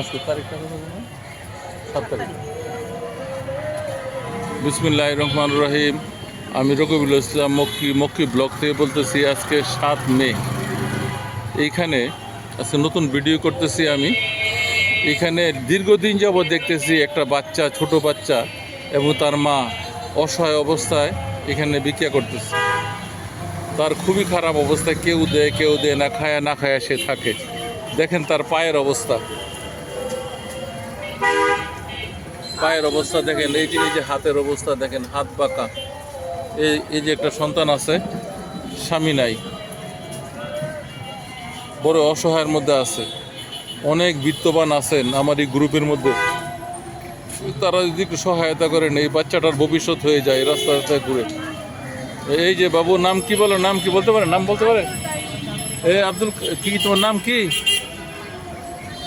আজকে তারিখটা? সাত তারিখ। রহমান রহিম। আমি রকবুল ইসলাম মক্কি মক্কি ব্লক থেকে বলতেছি, আজকে সাত মে। এইখানে আজকে নতুন ভিডিও করতেছি আমি। এখানে দীর্ঘদিন যাবৎ দেখতেছি একটা বাচ্চা, ছোট বাচ্চা এবং তার মা অসহায় অবস্থায় এখানে ভিক্ষা করতেছে। তার খুবই খারাপ অবস্থা, কেউ দেয় কেউ দেয় না, খায়া না খায়া সে থাকে। দেখেন তার পায়ের অবস্থা। পায়ের অবস্থা দেখেন, এই যে এই যে হাতের অবস্থা দেখেন, হাত বাঁকা। এই এই যে একটা সন্তান আছে, স্বামী নাই। বড় অসহায়ের মধ্যে আছে। অনেক বিত্তবান আছেন আমার এই গ্রুপের মধ্যে। তারা যদি একটু সহায়তা করেন, এই বাচ্চাটার ভবিষ্যৎ হয়ে যায় রাস্তা রাস্তায় ঘুরে। এই যে বাবু, নাম কি বলো? নাম কি বলতে পারে? নাম বলতে পারে? এ আব্দুল কি তোমার নাম কি?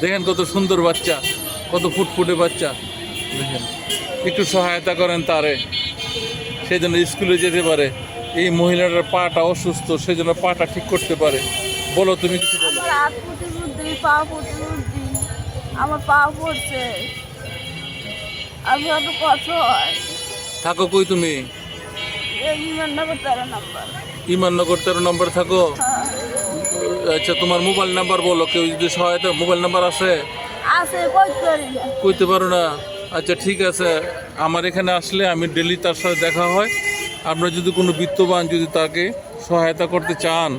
দেখেন কত সুন্দর বাচ্চা, কত ফুটফুটে বাচ্চা। একটু সহায়তা করেন তারে। সেই জন্য স্কুলে যেতে পারে। এই মহিলাটার পাটা অসুস্থ সেই জন্য পাটা ঠিক করতে পারে। বলো তুমি কিছু বলো। আমার পা পড়ছে। আমি অত কষ্ট হয়। থাকো কই তুমি? ইমাননগর তেরো নম্বর। থাকো? হ্যাঁ। আচ্ছা তোমার মোবাইল নাম্বার বলো কেউ যদি সহায়তা মোবাইল নাম্বার আছে? কইতে পারো না? আচ্ছা ঠিক আছে। আমার এখানে আসলে আমি ডেলি তার সাথে দেখা হয়। আপনারা যদি কোনো বিত্তবান যদি তাকে সহায়তা করতে চান,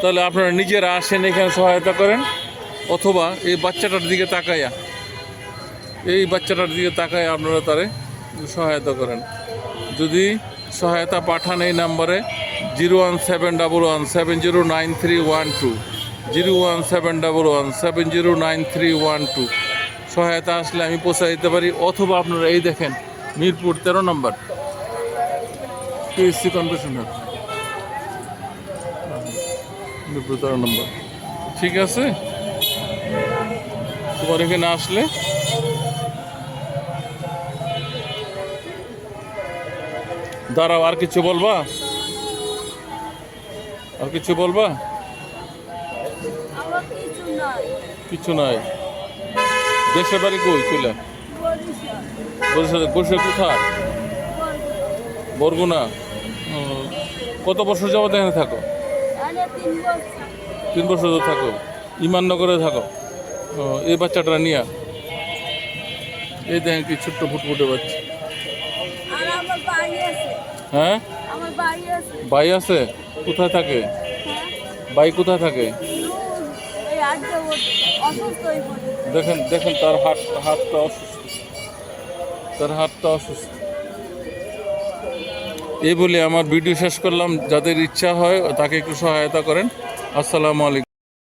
তাহলে আপনারা নিজেরা আসেন এখানে সহায়তা করেন। অথবা এই বাচ্চাটার দিকে তাকাইয়া এই বাচ্চাটার দিকে তাকায় আপনারা তারে সহায়তা করেন। যদি সহায়তা পাঠান এই নাম্বারে zero one seven double one seven zero nine three one two, zero one seven double one seven zero nine three one two. সহায়তা আসলে আমি পৌঁছে দিতে পারি। অথবা আপনারা এই দেখেন মিরপুর তেরো নম্বর। পিএসসি কনভেনশন মিরপুর তেরো নম্বর। ঠিক আছে? তোমার এখানে আসলে দাঁড়াও আর কিছু বলবা? আর কিছু বলবা? কিছু নাই দেশের বাড়ি কই কইলা? বরিশাল বসে কোথায়? বরগুনা। কত বছর যাবত এখানে থাকো? তিন বছর থাকো। ইমাননগরে থাকো? এই বাচ্চাটা নিয়া। এই দেখেন কি ছোট্ট ফুটফুটে বাচ্চা। হ্যাঁ? বাড়ি আছে। ভাই আছে? কোথায় থাকে? হ্যাঁ। ভাই কোথায় থাকে দূর, এই আড্ডা অসুস্থ হয়ে পড়ে দেখেন দেখেন, তার হাত, হাতটা অসুস্থ। তার হাতটা অসুস্থ। এই বলে আমার ভিডিও শেষ করলাম। যাদের ইচ্ছা হয় তাকে একটু সহায়তা করেন। আসসালামু আলাইকুম।